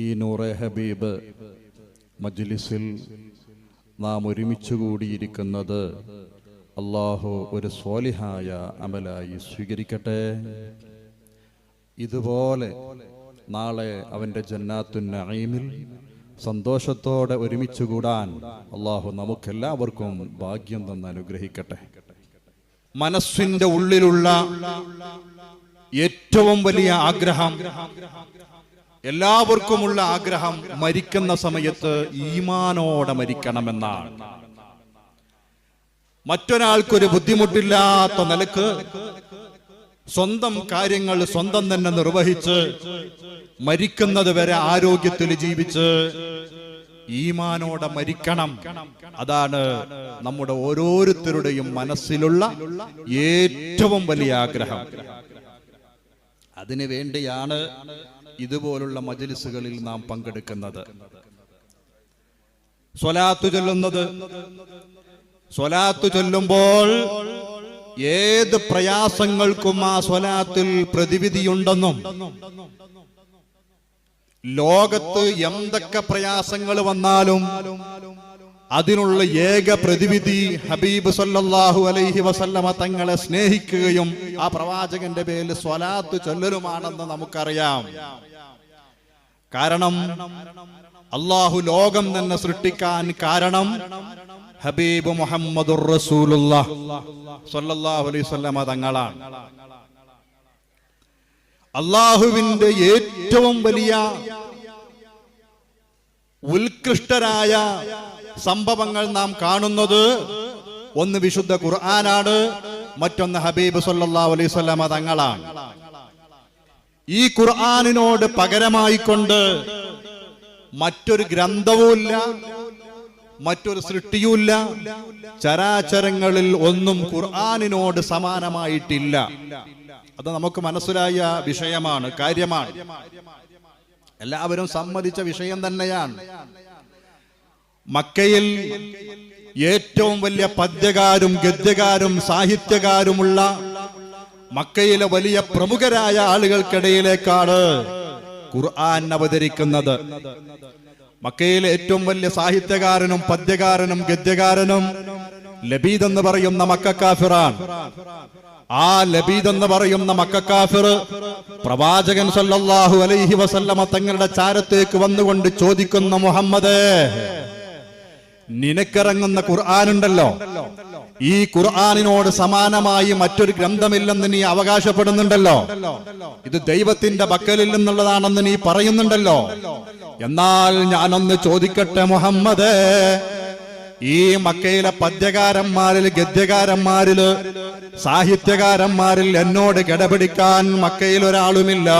ഈ നൂറെ ഹബീബ് മജ്ലിസിൽ നാം ഒരുമിച്ച് കൂടിയിരിക്കുന്നത് അള്ളാഹു ഒരു സ്വാലിഹായ അമലായി സ്വീകരിക്കട്ടെ. ഇതുപോലെ നാളെ അവന്റെ ജന്നാത്തു നഈമിൽ സന്തോഷത്തോടെ ഒരുമിച്ച് കൂടാൻ അള്ളാഹു നമുക്കെല്ലാവർക്കും ഭാഗ്യം തന്ന് അനുഗ്രഹിക്കട്ടെ. മനസ്സിന്റെ ഉള്ളിലുള്ള ഏറ്റവും വലിയ ആഗ്രഹം എല്ലാവർക്കുമുള്ള ആഗ്രഹം മരിക്കുന്ന സമയത്ത് ഈമാനോടെ മരിക്കണമെന്നാണ്. മറ്റൊരാൾക്കൊരു ബുദ്ധിമുട്ടില്ലാത്ത നിലയ്ക്ക് സ്വന്തം കാര്യങ്ങൾ സ്വന്തം തന്നെ നിർവഹിച്ച് മരിക്കുന്നത് വരെ ആരോഗ്യത്തിൽ ജീവിച്ച് ഈമാനോടെ മരിക്കണം. അതാണ് നമ്മുടെ ഓരോരുത്തരുടെയും മനസ്സിലുള്ള ഏറ്റവും വലിയ ആഗ്രഹം. അതിനു വേണ്ടിയാണ് ഇതുപോലുള്ള മജലിസുകളിൽ നാം പങ്കെടുക്കുന്നത്. സ്വലാത്തു ചൊല്ലുന്നത്. സ്വലാത്തു ചൊല്ലുമ്പോൾ ഏത് പ്രയാസങ്ങൾക്കും ആ സ്വലാത്തിൽ പ്രതിവിധിയുണ്ടെന്നും ലോകത്ത് എന്തൊക്കെ പ്രയാസങ്ങൾ വന്നാലും അതിനുള്ള ഏക പ്രതിവിധി ഹബീബ് സല്ലാഹു അലൈഹി വസല്ലമ തങ്ങളെ സ്നേഹിക്കുകയും ആ പ്രവാചകന്റെ പേരിൽ സ്വലാത്ത് ചൊല്ലലുമാണെന്ന് നമുക്കറിയാം. കാരണം അള്ളാഹു ലോകം തന്നെ സൃഷ്ടിക്കാൻ കാരണം ഹബീബ് മുഹമ്മദ് തങ്ങളാണ്. അള്ളാഹുവിന്റെ ഏറ്റവും വലിയ ഉത്കൃഷ്ടരായ സംഭവങ്ങൾ നാം കാണുന്നത് ഒന്ന് വിശുദ്ധ ഖുർആനാണ് മറ്റൊന്ന് ഹബീബ് അലൈഹി വസല്ലമ തങ്ങളാണ്. ഈ ഖുർആനിനോട് പകരമായിക്കൊണ്ട് മറ്റൊരു ഗ്രന്ഥവുമില്ല മറ്റൊരു സൃഷ്ടിയുമില്ല ചരാചരങ്ങളിൽ ഒന്നും ഖുർആാനിനോട് സമാനമായിട്ടില്ല. അത് നമുക്ക് മനസ്സിലായ വിഷയമാണ് കാര്യമാണ്. എല്ലാവരും സമ്മതിച്ച വിഷയം തന്നെയാണ്. മക്കയിൽ ഏറ്റവും വലിയ പദ്യകാരും ഗദ്യകാരും സാഹിത്യകാരുമുള്ള മക്കയിലെ വലിയ പ്രമുഖരായ ആളുകൾക്കിടയിലേക്കാണ് ഖുർആൻ അവതരിക്കുന്നത്. മക്കയിലെ ഏറ്റവും വലിയ സാഹിത്യകാരനും പദ്യകാരനും ഗദ്യകാരനും ലബീദ് എന്ന് പറയുന്ന മക്കാഫിറാൻ ആ ലബീദ് എന്ന് പറയുന്ന മക്കാഫിർ പ്രവാചകൻ സല്ലല്ലാഹു അലൈഹി വസല്ലമ തങ്ങളുടെ ചാരത്തേക്ക് വന്നുകൊണ്ട് ചോദിക്കുന്ന മുഹമ്മദേ നിനക്കിറങ്ങുന്ന ഖുർആാനുണ്ടല്ലോ ഈ ഖുർആാനിനോട് സമാനമായി മറ്റൊരു ഗ്രന്ഥമില്ലെന്ന് നീ അവകാശപ്പെടുന്നുണ്ടല്ലോ. ഇത് ദൈവത്തിന്റെ ബക്കലിൽ നിന്നുള്ളതാണെന്ന് നീ പറയുന്നുണ്ടല്ലോ. എന്നാൽ ഞാനൊന്ന് ചോദിക്കട്ടെ മുഹമ്മദ് ഈ മക്കയിലെ പദ്യകാരന്മാരിൽ ഗദ്യകാരന്മാരിൽ സാഹിത്യകാരന്മാരിൽ എന്നോട് കിടപിടിക്കാൻ മക്കയിൽ ഒരാളുമില്ല.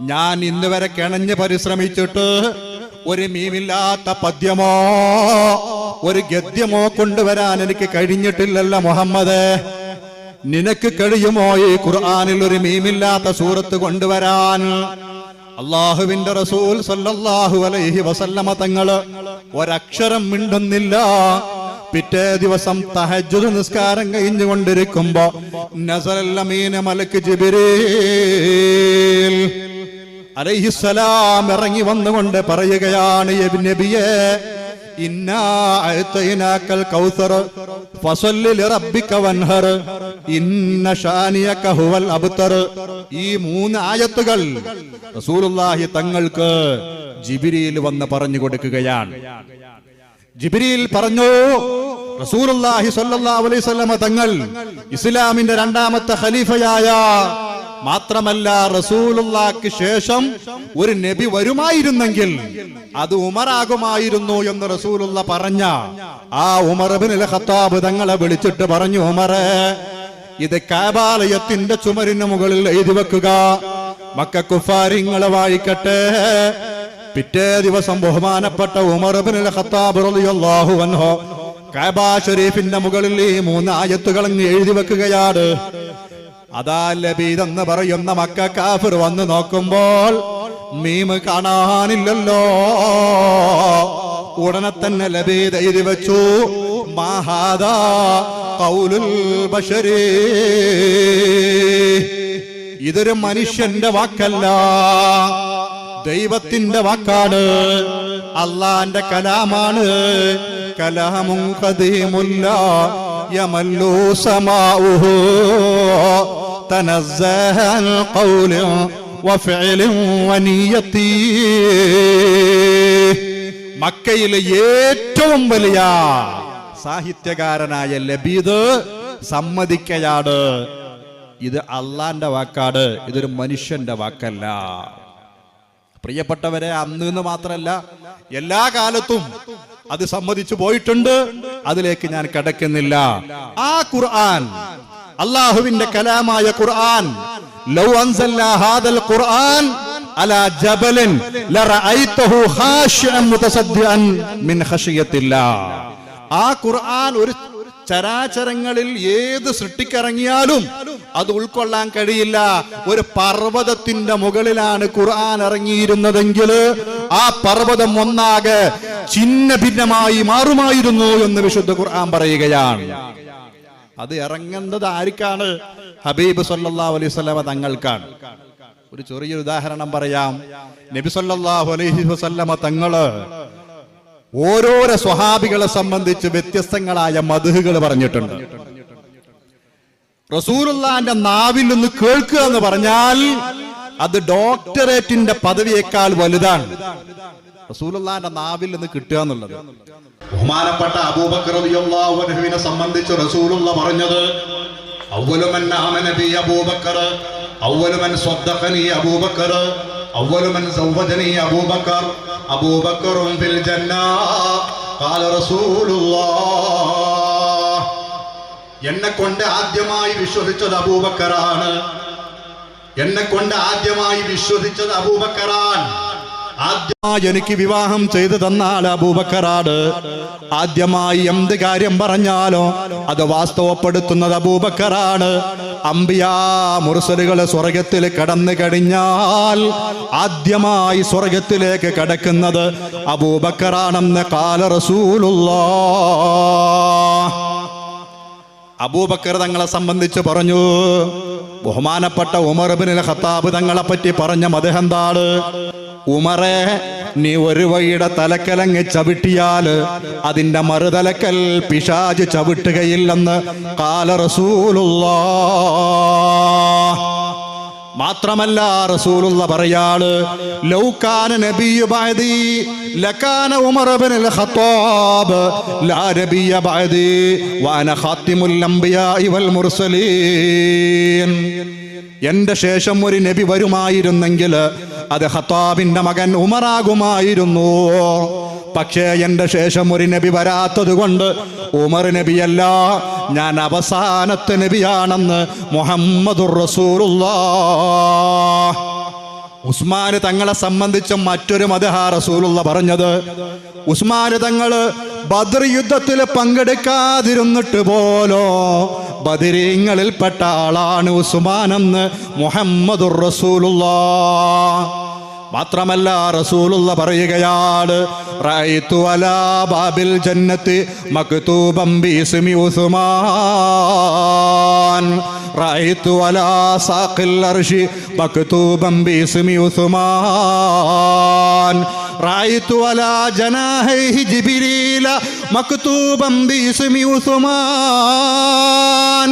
ഞാൻ ഇന്ന് വരെ കിണഞ്ഞ് പരിശ്രമിച്ചിട്ട് ഒരു മീമില്ലാത്ത പദ്യമോ ഒരു ഗദ്യമോ കൊണ്ടുവരാൻ എനിക്ക് കഴിഞ്ഞിട്ടില്ലല്ല മുഹമ്മദ്. നിനക്ക് കഴിയുമോ ഈ ഖുർആാനിൽ ഒരു മീമില്ലാത്ത സൂറത്ത് കൊണ്ടുവരാൻ? അള്ളാഹുവിന്റെ റസൂൽ സല്ലല്ലാഹു അലൈഹി വസല്ലമ തങ്ങൾ ഒരക്ഷരം മിണ്ടുന്നില്ല. പിറ്റേ ദിവസം തഹജ്ജുദ് നിസ്കാരം കഴിഞ്ഞുകൊണ്ടിരിക്കുമ്പോ നസലല്ലമീന മലക്ക് ജിബിരീൽ അലൈഹിസ്സലാം ഇറങ്ങി വന്നുകൊണ്ട് പറയുകയാണ് "യ നബിയേ ഈ മൂന്ന് ആയത്തുകൾ റസൂലുള്ളാഹി തങ്ങൾക്ക് ജിബിരിയിൽ വന്ന് പറഞ്ഞു കൊടുക്കുകയാണ്. ജിബിരിയിൽ പറഞ്ഞു റസൂലുള്ളാഹി സ്വല്ലല്ലാഹു അലൈഹി തങ്ങൾ ഇസ്ലാമിന്റെ രണ്ടാമത്തെ ഖലീഫയായ മാത്രമല്ല റസൂലുള്ളാക്ക് ശേഷം ഒരു നബി വരുമായിരുന്നെങ്കിൽ അത് ഉമറാകുമായിരുന്നു എന്ന് റസൂലുള്ള പറഞ്ഞ ആ ഉമർ ഇബ്നുൽ ഖത്താബ് തങ്ങളെ വിളിച്ചിട്ട് പറഞ്ഞു ഉമറേ ഇത് കാബാലയത്തിന്റെ ചുമരിന് മുകളിൽ എഴുതി വെക്കുക. മക്ക കുഫാരിങ്ങളെ വായിക്കട്ടെ പിറ്റേ ദിവസം ബഹുമാനപ്പെട്ട ഉമർ ഇബ്നുൽ ഖത്താബ് റളിയല്ലാഹു അൻഹു കാബ ഷരീഫിന്റെ മുകളിൽ ഈ മൂന്ന് ആയത്തുകൾ അങ്ങ് എഴുതി വെക്കുകയാണ്. അതാ ലബീദ് എന്ന് പറയുന്ന മക്ക കാഫിർ വന്ന് നോക്കുമ്പോൾ മീമ് കാണാനില്ലല്ലോ. ഉടനെ തന്നെ ലബീദ് എഴുതി വെച്ചു. മഹാദാ കൗലുൽ ബശരി ഇതൊരു മനുഷ്യന്റെ വാക്കല്ല. ദൈവത്തിന്റെ വാക്കാണ് അള്ളാന്റെ കലാമാണ് കലാമും കദീമുല്ല യമല്ലു സമാഉഹു تنزه عن قول وفعل ونيتي മക്കയിലെ ഏറ്റവും വലിയ സാഹിത്യകാരനായ ലബീദ് സമ്മതിക്കയാണ് ഇത് അള്ളാന്റെ വാക്കാട് ഇതൊരു മനുഷ്യന്റെ വാക്കല്ല പ്രിയപ്പെട്ടവരെ അന്ന് എന്ന് മാത്രമല്ല എല്ലാ കാലത്തും അത് സമ്മതിച്ചു പോയിട്ടുണ്ട്. അതിലേക്ക് ഞാൻ കിടക്കുന്നില്ല. ആ ഖുർആൻ അള്ളാഹുവിന്റെ കലാമായ ഖുർആൻ ലൗ അൻസല്ല ഹാദൽ ഖുർആൻ ലറഅയ്തഹു മിൻ ആ ഖുർആൻ ഒരു ചരാചരങ്ങളിൽ ഏത് സൃഷ്ടിക്കിറങ്ങിയാലും അത് ഉൾക്കൊള്ളാൻ കഴിയില്ല. ഒരു പർവതത്തിന്റെ മുകളിലാണ് ഖുർആൻ ഇറങ്ങിയിരുന്നതെങ്കിൽ ആ പർവതം ഒന്നാകെ ചിന്ന ഭിന്നമായി മാറുമായിരുന്നു എന്ന് വിശുദ്ധ ഖുർആൻ പറയുകയാണ്. അത് ഇറങ്ങുന്നത് ആർക്കാണ്? ഹബീബ് സല്ലല്ലാഹു അലൈഹി വസല്ലമ തങ്ങൾക്കാണ്. ഒരു ചെറിയൊരു ഉദാഹരണം പറയാം. നബി സല്ലല്ലാഹു അലൈഹി വസല്ലമ തങ്ങൾ ഓരോരോ സ്വഹാബികളെ സംബന്ധിച്ച് വ്യത്യസ്തങ്ങളായ മധുഹുകൾ പറഞ്ഞിട്ടുണ്ട്. റസൂലുള്ളാന്റെ നാവിൽ നിന്ന് കേൾക്കുക എന്ന് പറഞ്ഞാൽ അത് ഡോക്ടറേറ്റിന്റെ പദവിയേക്കാൾ വലുതാണ്. റസൂലുള്ളാന്റെ നാവിൽ നിന്ന് കിട്ടുക എന്നുള്ളത്. ബഹുമാനപ്പെട്ട അബൂബക്കർ റളിയല്ലാഹു സംബന്ധിച്ച് റസൂലുള്ള പറഞ്ഞത് അവലുമൻ ആമന ബി അബൂബക്കർ അവലുമൻ സ്വദ്ദഖനി അബൂബക്കർ അവലുമൻ സൗവദനി അബൂബക്കർ അബൂബക്കറും ഫിൽ ജന്ന. ഖാല റസൂലുള്ളാഹ് എന്നെ കൊണ്ട് ആദ്യമായി വിശ്വസിച്ചത് അബൂബക്കറാണ്. എന്നെ കൊണ്ട് ആദ്യമായി വിശ്വസിച്ചത് അബൂബക്കറാൻ. ആദ്യമായി എനിക്ക് വിവാഹം ചെയ്തു തന്നാൽ അബൂബക്കറാട് ആദ്യമായി എന്ത് കാര്യം പറഞ്ഞാലോ അത് വാസ്തവപ്പെടുത്തുന്നത് അബൂബക്കറാണ്. അമ്പിയാ മുർസലുകൾ സ്വർഗത്തിൽ കടന്നു കഴിഞ്ഞാൽ ആദ്യമായി സ്വർഗത്തിലേക്ക് കടക്കുന്നത് അബൂബക്കറാണെന്ന് കാല റസൂലുള്ള. അബൂബക്കർ തങ്ങളെ സംബന്ധിച്ച് പറഞ്ഞു ബഹുമാനപ്പെട്ട ഉമർ ബിൻ ഖത്താബ് തങ്ങളെ പറ്റി പറഞ്ഞ മതഹന്താണ് ഉമറെ നീ ഒരു വഴിയുടെ തലക്കലങ്ങ് ചവിട്ടിയാൽ അതിന്റെ മറുതലക്കൽ പിശാജ് ചവിട്ടുകയില്ലെന്ന് കാല റസൂലുള്ള. മാത്രമല്ല റസൂലുള്ള പറയാണ് ലൗകാന നബിയു ബഅദി ലകാന ഉമർ ഇബ്നുൽ ഖത്താബ് ലാ നബിയ ബഅദി വഅന ഖാതിമുൽ അംബിയാഇ വൽ മുർസലീൻ. എന്റെ ശേഷം ഒരു നബി വരുമായിരുന്നെങ്കിൽ അത് ഖത്താബിന്റെ മകൻ ഉമറാകുമായിരുന്നു. പക്ഷേ എന്റെ ശേഷം ഒരു നബി വരാത്തത് കൊണ്ട് ഉമർ നബിയല്ല ഞാൻ അവസാനത്തെ നബിയാണെന്ന് മുഹമ്മദുർ റസൂലുള്ള ഉസ്മാന് തങ്ങളെ സംബന്ധിച്ച മറ്റൊരു മതഹ റസൂലുള്ള പറഞ്ഞത് ഉസ്മാന് തങ്ങൾ ബദർ യുദ്ധത്തിൽ പങ്കെടുക്കാതിരുന്നിട്ട് പോലോ ബദരീങ്ങളിൽപ്പെട്ട ആളാണ് ഉസ്മാനെന്ന് മുഹമ്മദുർ റസൂലുള്ളാഹ്. മാത്രമല്ല റസൂലുള്ള പറയുകയാണ് ബാബിൽ ജന്നത്തി മക്തൂബം ബിസ്മി ഉസ്മാൻ. റഅയ്തു അലാ സാഖിൽ അർശി മക്തൂബം ബിസ്മി ഉസ്മാൻ. റഅയ്തു അലാ ജനാഹിഹി ജിബ്രീല മക്തൂബം ബിസ്മി ഉസ്മാൻ.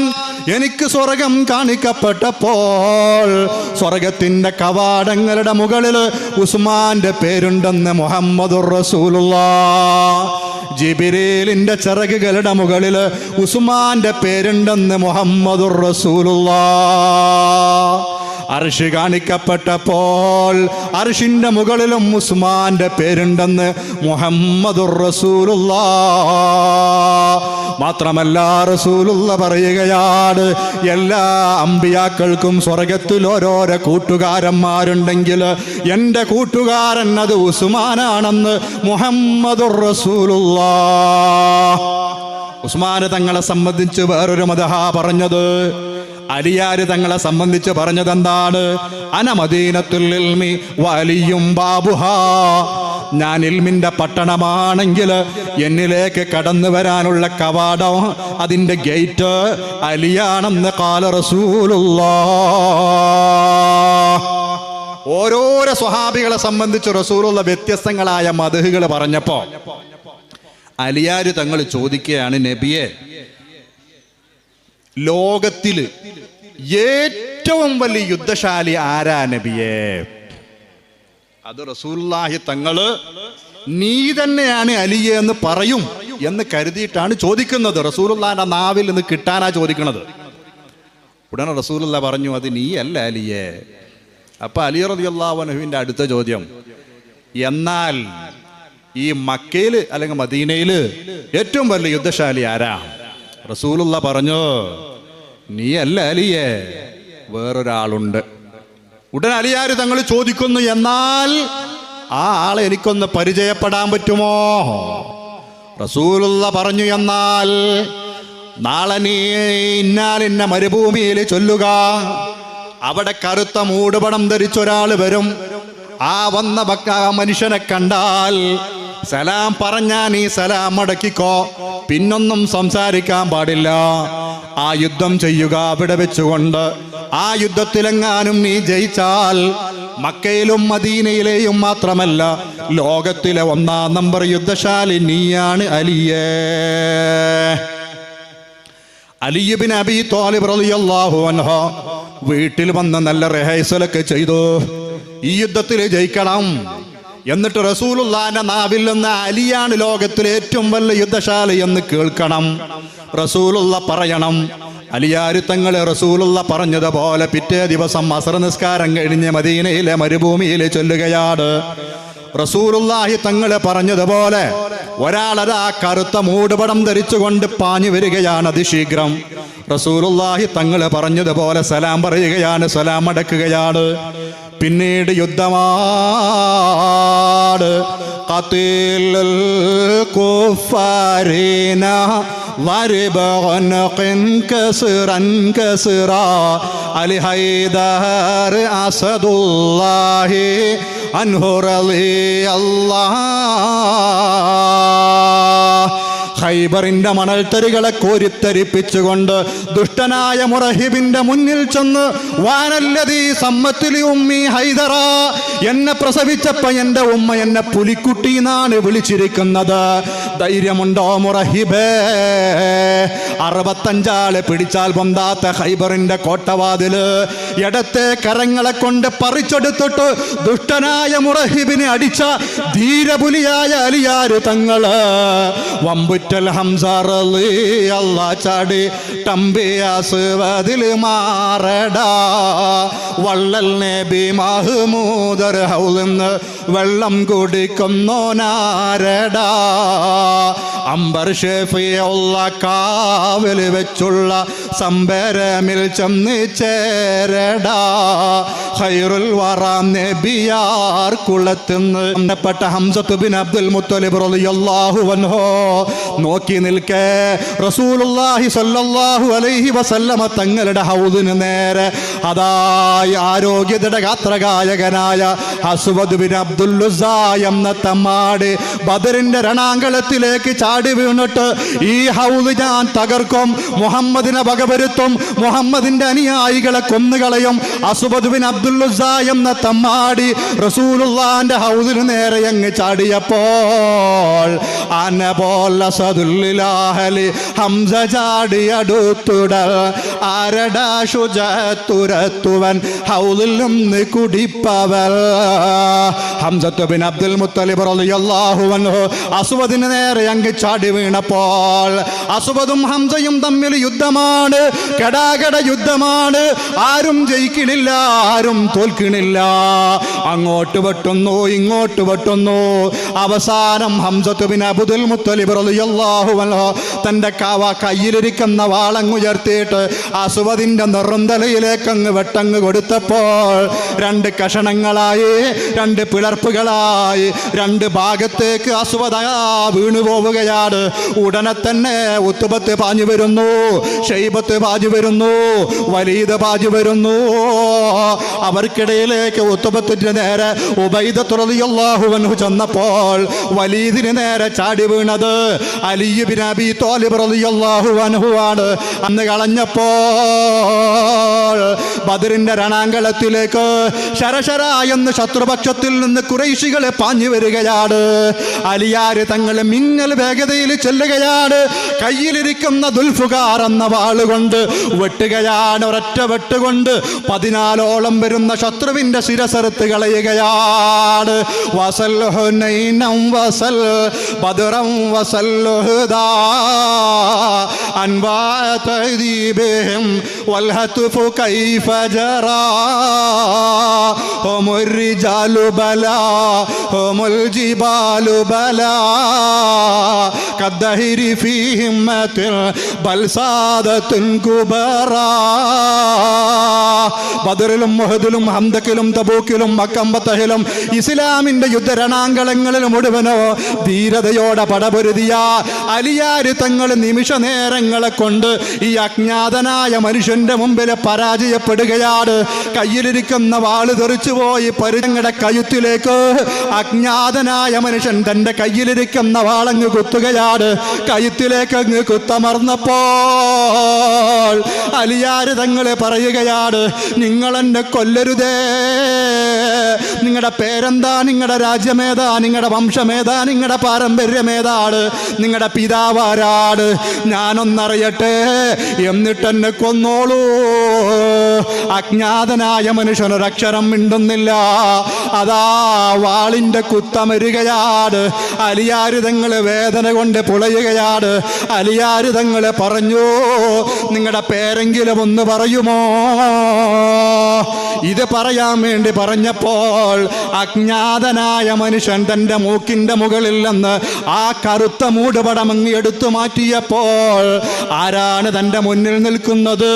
എനിക്ക് സ്വർഗം കാണിക്കപ്പെട്ടപ്പോൾ സ്വർഗത്തിന്റെ കവാടങ്ങളുടെ മുകളിൽ ഉസ്മാന്റെ പേരുണ്ടെന്ന് മുഹമ്മദ് റസൂലുള്ള. ചിറകുകളുടെ മുകളിൽ ഉസ്മാന്റെ പേരുണ്ടെന്ന് മുഹമ്മദ് റസൂലുള്ള. അർഷ് കാണിക്കപ്പെട്ടപ്പോൾ അർഷിന്റെ മുകളിലും ഉസ്മാന്റെ പേരുണ്ടെന്ന് മുഹമ്മദുർ റസൂലുള്ള. മാത്രമല്ല റസൂലുള്ള പറയുകയാണ് എല്ലാ അമ്പിയാക്കൾക്കും സ്വർഗത്തിൽ ഓരോരോ കൂട്ടുകാരന്മാരുണ്ടെങ്കിൽ എന്റെ കൂട്ടുകാരൻ അത് ഉസ്മാനാണെന്ന് മുഹമ്മദുർ റസൂലുള്ള. ഉസ്മാന് തങ്ങളെ സംബന്ധിച്ച് വേറൊരു മതഹ പറഞ്ഞത് അലിയാര് തങ്ങളെ സംബന്ധിച്ച് പറഞ്ഞത് എന്താണ് അനമദീനത്തുൽ ഇൽമി വലിയും ബാബുഹ. ഞാൻ ഇൽമിന്റെ പട്ടണമാണെങ്കിൽ എന്നിലേക്ക് കടന്നു വരാനുള്ള കവാടം അതിന്റെ ഗേറ്റ് അലിയാണെന്ന് കാല റസൂലുള്ള ഓരോരോ സ്വഹാബികളെ സംബന്ധിച്ച് റസൂലുള്ള വ്യത്യസ്തങ്ങളായ മതഹുകൾ പറഞ്ഞപ്പോ അലിയാര് തങ്ങൾ ചോദിക്കുകയാണ് നബിയെ ലോകത്തിൽ ഏറ്റവും വലിയ യുദ്ധശാലി ആരാ നബിയെ? അത് റസൂല്ലാഹി തങ്ങൾ നീ തന്നെയാണ് അലിയെ എന്ന് പറയും എന്ന് കരുതിയിട്ടാണ് ചോദിക്കുന്നത്. റസൂലുള്ളാന്റെ നാവിൽ നിന്ന് കിട്ടാനാ ചോദിക്കുന്നത് ഉടനെ റസൂലുള്ള പറഞ്ഞു അത് നീ അല്ല അലിയെ. അപ്പൊ അലി റളിയല്ലാഹുവിന്റെ അടുത്ത ചോദ്യം എന്നാൽ ഈ മക്കയിൽ അല്ലെങ്കിൽ മദീനയിൽ ഏറ്റവും വലിയ യുദ്ധശാലി ആരാ? റസൂലുള്ള പറഞ്ഞു നീ അല്ല അലിയെ വേറൊരാളുണ്ട്. ഉടൻ അലിയാര് തങ്ങൾ ചോദിക്കുന്നു എന്നാൽ ആ ആളെ എനിക്കൊന്ന് പരിചയപ്പെടാൻ പറ്റുമോ? റസൂലുള്ള പറഞ്ഞു എന്നാൽ നാളെ നീ ഇന്നാൽ ഇന്ന മരുഭൂമിയിൽ ചൊല്ലുക. അവിടെ കറുത്ത മൂടുപടം ധരിച്ചൊരാൾ വരും. ആ വന്ന മനുഷ്യനെ കണ്ടാൽ സലാം പറഞ്ഞാ നീ സലാം മടക്കിക്കോ പിന്നൊന്നും സംസാരിക്കാൻ പാടില്ല. ആ യുദ്ധം ചെയ്യുക അവിടെ വെച്ചുകൊണ്ട്. ആ യുദ്ധത്തിലെങ്ങാനും നീ ജയിച്ചാൽ മക്കയിലും മദീനയിലെയും മാത്രമല്ല ലോകത്തിലെ ഒന്നാം നമ്പർ യുദ്ധശാലി നീയാണ് അലിയേ. അലിയുബിൻ അബി തോലിബ് റളിയല്ലാഹു അൻഹു വീട്ടിൽ വന്ന് നല്ല റിഹേഴ്സലൊക്കെ ചെയ്തു. ഈ യുദ്ധത്തിൽ ജയിക്കണം. എന്നിട്ട് റസൂലുള്ളാന്റെ നാവിൽ നിന്ന് അലിയാണ് ലോകത്തിലെ ഏറ്റവും വലിയ യുദ്ധശാല എന്ന് കേൾക്കണം. റസൂലുള്ള പറയണം. അലിയാരുത്തങ്ങളെ റസൂലുള്ള പറഞ്ഞതുപോലെ പിറ്റേ ദിവസം അസർ നിസ്കാരം കഴിഞ്ഞ് മദീനയിലെ മരുഭൂമിയിൽ ചൊല്ലുകയാണ്. റസൂലുള്ളാഹി തങ്ങളെ പറഞ്ഞതുപോലെ ഒരാളതാ കറുത്ത മൂടുപടം ധരിച്ചുകൊണ്ട് പാഞ്ഞു വരികയാണ് അതിശീഘ്രം. റസൂലുള്ളാഹി തങ്ങളെ പറഞ്ഞതുപോലെ സലാം പറയുകയാണ് സലാം അടക്കുകയാണ്. പിന്നീട് യുദ്ധമാണ് ഖതീലുൽ കുഫാരീന ضرب عنق كسرا كسرا علي حيدر أسد الله عنه رضي الله ഖൈബറിന്റെ മണൽത്തരികളെ കോരിത്തരിപ്പിച്ചുകൊണ്ട് ദുഷ്ടനായ മുറഹിബിന്റെ മുന്നിൽ ചെന്ന് വാനല്ലതീ സമ്മത്തിലി ഉമ്മി ഹൈദറ എന്നെ പ്രസവിച്ചപ്പോ എന്റെ ഉമ്മ എന്നെ പുലിക്കുട്ടി എന്നാണ് വിളിച്ചിരിക്കുന്നത്. ധൈര്യമുണ്ടോ മുറഹിബേ? അറുപത്തഞ്ചാളെ പിടിച്ചാൽ പൊന്താത്ത ഹൈബറിന്റെ കോട്ടവാതിൽ. ഇടത്തെ കരങ്ങളെ കൊണ്ട് പറിച്ചെടുത്തിട്ട് ദുഷ്ടനായ മുറഹിബിനെ അടിച്ച ധീരപുലിയായ അലിയാര് തങ്ങൾ. വമ്പുറ്റൽ ഹംസാറലി അല്ലാ ചാടി ടമ്പിയാസ് വതിൽ മാറടാ. വള്ളൽ നബി മഹ്മൂദർ ഹൗലിന്ന് വെള്ളം കുടിക്കുന്നോനാരടാ അംബർ ഷെഫിയുള്ള കാവൽ വെച്ചുള്ള സംബരമിൽ ചെന്ന് ചേരടാ ഖൈറുൽ വറാം നബിയാർ കുളത്തുനിന്ന് ഹംസത്ത് ബിൻ അബ്ദുൽ മുത്തലിബ് റളിയല്ലാഹു അൻഹു. നോക്കി നിൽക്കേ. റസൂലുള്ളാഹി സ്വല്ലല്ലാഹു അലൈഹി വസല്ലമ തങ്ങളുടെ ഹൗദിന് നേരെ അതായി ആരോഗ്യതയുടെ ഗാത്രഗായകനായ അസ്വദ് ബിൻ അബ്ദുൽ എന്ന തമ്മാട് ബദറിന്റെ രണാങ്കളത്തിലേക്ക് ചാടി വീണിട്ട് ഈ ഹൗദ് ഞാൻ തകർക്കും മുഹമ്മദിനെ വകവരുത്തും മുഹമ്മദിന്റെ അനുയായികളെ കൊന്നുകളയും. അസുബദ് ബിൻ അബ്ദുല്ലുസ എന്ന തമ്മാടി റസൂലുള്ളാന്റെ ഹൗദിന് നേരെ അങ്ങ് ചാടിയപ്പോൾ അന പോലെ ഹംസ ചാടിയടുത്തുടൽ ആരടാ ശുചത്തുരത്തുവൻ ഹൗദിൽ നിന്ന് കുടിപ്പവൽ. ഹംസത്തുബിൻ അബ്ദുൽ മുത്തലിബ് റളിയല്ലാഹു അസുബദിന് നേരെ അങ്ങ് ചാടി വീണപ്പോൾ അസുബദും ഹംസയും തമ്മിൽ യുദ്ധമാണ് കടാകട യുദ്ധമാണ് ആരും ജയിക്കണില്ല ആരും തോൽക്കണില്ല. അങ്ങോട്ട് വെട്ടുന്നു ഇങ്ങോട്ട് വെട്ടുന്നു അവസാനം ഹംസത്ത് ബിൻ അബ്ദുൽ മുത്തലിബ് റളിയല്ലാഹു അൻഹു തന്റെ കാവ കയ്യിലിരിക്കുന്ന വാളങ്ങുയർത്തിയിട്ട് അസുവദിന്റെ നിറന്തലയിലേക്കങ്ങ് വെട്ടങ്ങ് കൊടുത്തപ്പോൾ രണ്ട് കഷണങ്ങളായി രണ്ട് പിളർപ്പുകളായി രണ്ട് ഭാഗത്തേക്ക് അസുവത വീണു പോവുകയാണ്. ഉടനെ തന്നെ ഉത്തുബത്ത് പാഞ്ഞു വരുന്നു ഷെയ്ബത്ത് പാഞ്ഞു വരുന്നു വലീദ് പാഞ്ഞു വരുന്നു. അവർക്കിടയിലേക്ക് ഒത്തുപത്തിന്റെ നേരെ ഉബൈദത്തുറലിയല്ലാഹുവൻഹു ചെന്നപ്പോൾ വലീദിന് നേരെ ചാടി വീണത് അലിയുബിൻ അബി തോലിബ് ആണ്. അന്ന് കളഞ്ഞപ്പോൾ ബദറിന്റെ രണാങ്കളത്തിലേക്ക് ശരശര എന്ന് ശത്രുപക്ഷത്തിൽ നിന്ന് കുറേശികളെ പാഞ്ഞു വരികയാണ്. അലിയാര് തങ്ങളെ മിന്നൽ വേഗതയിൽ ചെല്ലുകയാണ്. കയ്യിലിരിക്കുന്ന ദുൽഫുകാർ എന്ന വാളുകൊണ്ട് വെട്ടുകയാണ് ഒരൊറ്റ വെട്ടുകൊണ്ട് പതിനാലോളം വരുന്ന ശത്രുവിന്റെ ശിരസെറുത്ത് കളയുകയാണ് വസൽ ഹുനൈനം വസൽ ബദറം വസൽ ഹുദാ أنواع تأديبهم والهتف كيف جرى هم الرجال بلا هم الجبال بلا كالدهر في همة بل سادة كبرى ബദറിലും മുഹദിലും ഹന്തക്കിലും തബൂക്കിലും മക്കമ്പത്തഹിലും ഇസ്ലാമിന്റെ യുദ്ധരണാങ്കളങ്ങളിലും മുഴുവനോ ധീരതയോടെ പടപൊരുതിയ അലിയാരുത്തങ്ങൾ നിമിഷ നേരങ്ങളെ കൊണ്ട് ഈ അജ്ഞാതനായ മനുഷ്യന്റെ മുമ്പിൽ പരാജയപ്പെടുകയാണ്. കയ്യിലിരിക്കുന്ന വാൾ തെറിച്ചുപോയി പരുങ്ങളുടെ കഴുത്തിലേക്ക് അജ്ഞാതനായ മനുഷ്യൻ തന്റെ കയ്യിലിരിക്കുന്ന വാളങ്ങ് കുത്തുകയാണ്. കഴുത്തിലേക്ക് അങ്ങ് കുത്തമർന്നപ്പോൾ അലിയാര് തങ്ങളെ പറയുകയാണ് നിങ്ങൾ എന്നെ കൊല്ലരുതേ. നിങ്ങളുടെ പേരെന്താ? നിങ്ങളുടെ രാജ്യമേതാ? നിങ്ങളുടെ വംശമേതാ? നിങ്ങളുടെ പാരമ്പര്യമേതാണ് നിങ്ങളുടെ പിതാവാരാണ് ഞാനൊന്നറിയട്ടെ എന്നിട്ട് എന്നെ കൊന്നോളൂ. അജ്ഞാതനായ മനുഷ്യനൊരക്ഷരം മിണ്ടുന്നില്ല. അതാ വാളിന്റെ കുത്തമരുകയാണ് അലിയാരുതങ്ങൾ വേദന കൊണ്ട് പുളയുകയാണ് അലിയാരുതങ്ങൾ പറഞ്ഞു നിങ്ങളുടെ പേരെങ്കിലും ഒന്ന് പറയുമോ? ഇത് പറയാൻ വേണ്ടി പറഞ്ഞപ്പോൾ അജ്ഞാതനായ മനുഷ്യൻ തന്റെ മൂക്കിന്റെ മുകളിൽ നിന്ന് ആ കറുത്ത മൂടുപടമങ്ങ് എടുത്തു മാറ്റിയപ്പോൾ ആരാണ് തന്റെ മുന്നിൽ നിൽക്കുന്നത്?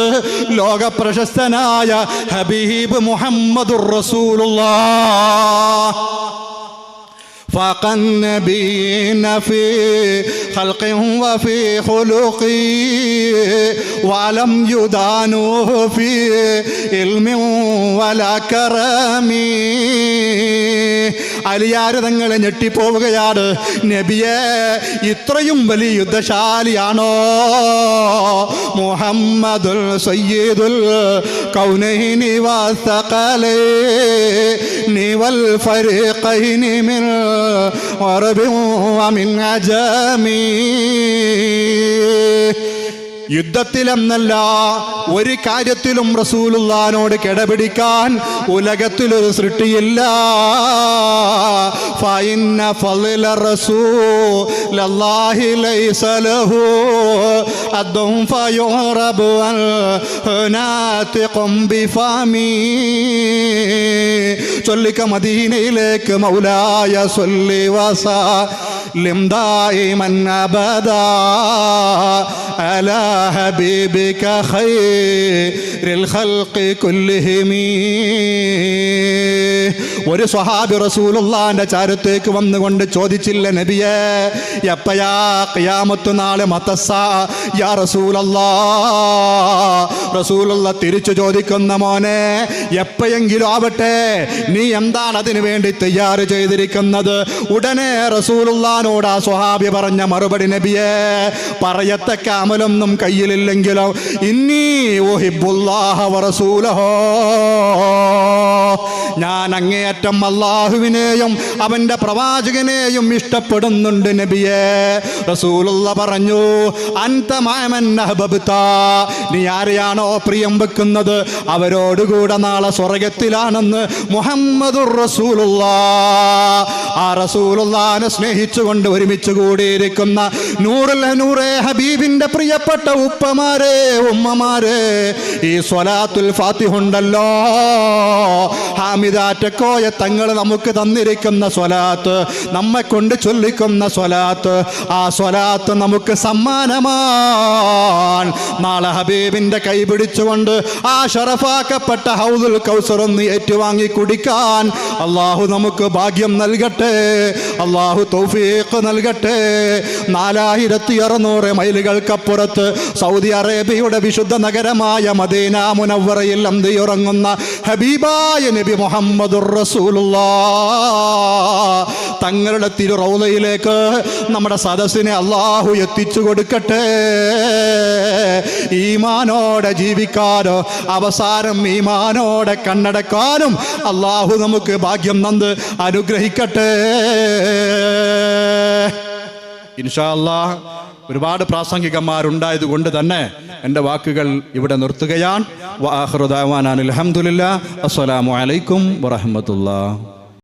ലോക പ്രശസ്തനായ ഹബീബ് മുഹമ്മദുർ റസൂലുള്ള. فاق النبيين في خلق وفي خلق ولم يدانوه في علم ولا كرم അലിയാര് തങ്ങളെ ഞെട്ടിപ്പോവുകയാണ് നബിയെ ഇത്രയും വലിയ യുദ്ധശാലിയാണോ മുഹമ്മദുൽ സയ്യിദുൽ കൗനൈനി വസ്തഖലൈനി വൽ ഫരീഖൈനി മിൻ ورب ومن عجامي യുദ്ധത്തിലെന്നല്ല ഒരു കാര്യത്തിലും റസൂലുള്ളാനോട് കിടപിടിക്കാൻ ഉലകത്തിലൊരു സൃഷ്ടിയില്ല. ചൊല്ലിക്ക മദീനയിലേക്ക് മൗലായ സൊല്ലി വസ. دائما ابدا على حبيبك خير الخلق كلهم ഒരു സ്വഹാബി റസൂലുള്ളാന്റെ ചാരത്തേക്ക് വന്നുകൊണ്ട് ചോദിച്ചില്ല നബിയെ എപ്പയാ ഖിയാമത്ത് നാളെ മത്തസ യാ റസൂലല്ലാ റസൂലുള്ള തിരിച്ചു ചോദിക്കുന്ന മോനെ എപ്പോഴെങ്കിലും ആവട്ടെ നീ എന്താണ് അതിനു വേണ്ടി തയ്യാർ ചെയ്തിരിക്കുന്നത് ഉടനെ റസൂലുള്ളാനോട് ആ സ്വഹാബി പറഞ്ഞ മറുപടി നബിയെ പറയത്തക്ക അമലൊന്നും കയ്യിലില്ലെങ്കിലോ? ഇന്നീ ഓഹിബുല്ലാഹ വറസൂലഹോ ഞാൻ അങ്ങേയറ്റം അള്ളാഹുവിനെയും അവന്റെ പ്രവാചകനെയും ഇഷ്ടപ്പെടുന്നുണ്ട് നബിയെ. റസൂലുള്ള പറഞ്ഞു. നീ ആരെയാണോ പ്രിയം വെക്കുന്നത്? അവരോടുകൂടെ നാളെ സ്വർഗത്തിലാണെന്ന് മുഹമ്മദുർ റസൂലുള്ള. ആ റസൂലുള്ളാനെ സ്നേഹിച്ചുകൊണ്ട് ഒരുമിച്ച് കൂടിയിരിക്കുന്ന നൂറിൽ നൂറെ ഹബീബിന്റെ പ്രിയപ്പെട്ട ഉപ്പമാരെ ഉമ്മമാരെ ഈ സ്വലാത്തുൽ ഫാത്തി ഉണ്ടല്ലോ. ഹാമിദാറ്റക്കോയ തങ്ങൾ നമുക്ക് തന്നിരിക്കുന്ന സ്വലാത്ത് നമ്മെ കൊണ്ട് ചൊല്ലിക്കുന്ന സ്വലാത്ത് ആ സ്വലാത്ത് നമുക്ക് സമ്മാനമാണ് നാളെ ഹബീബിന്റെ കൈ പിടിച്ചുകൊണ്ട് ആ ഷറഫാക്കപ്പെട്ട ഹൗദുൽ കൗസർ ഒന്ന് ഏറ്റുവാങ്ങി കുടിക്കാൻ അള്ളാഹു നമുക്ക് ഭാഗ്യം നൽകട്ടെ. അള്ളാഹു തൗഫീഖ് നൽകട്ടെ. നാലായിരത്തി അറുന്നൂറ് മൈലുകൾക്കപ്പുറത്ത് സൗദി അറേബ്യയുടെ വിശുദ്ധ നഗരമായ മദീന മുനവറയിൽ അന്തിയുറങ്ങുന്ന ഹബീബായ നബി മുഹമ്മദുർ റസൂലുള്ള തങ്ങളുടെ തിരുറൗലയിലേക്ക് നമ്മുടെ സദസ്സിനെ അള്ളാഹു എത്തിച്ചു കൊടുക്കട്ടെ. ഈമാനോടെ ജീവിക്കാനോ അവസാനം ഈമാനോടെ കണ്ണടക്കാനും അള്ളാഹു നമുക്ക് ഭാഗ്യം നന്ന് അനുഗ്രഹിക്കട്ടെ. ഇൻഷാ അല്ലാ ഒരുപാട് പ്രാസംഗികന്മാരുണ്ടായത് കൊണ്ട് തന്നെ എന്റെ വാക്കുകൾ ഇവിടെ നിർത്തുകയാണ്. അലഹമുല്ല അസ്സലാമു അലൈക്കും വറഹമത്തുള്ള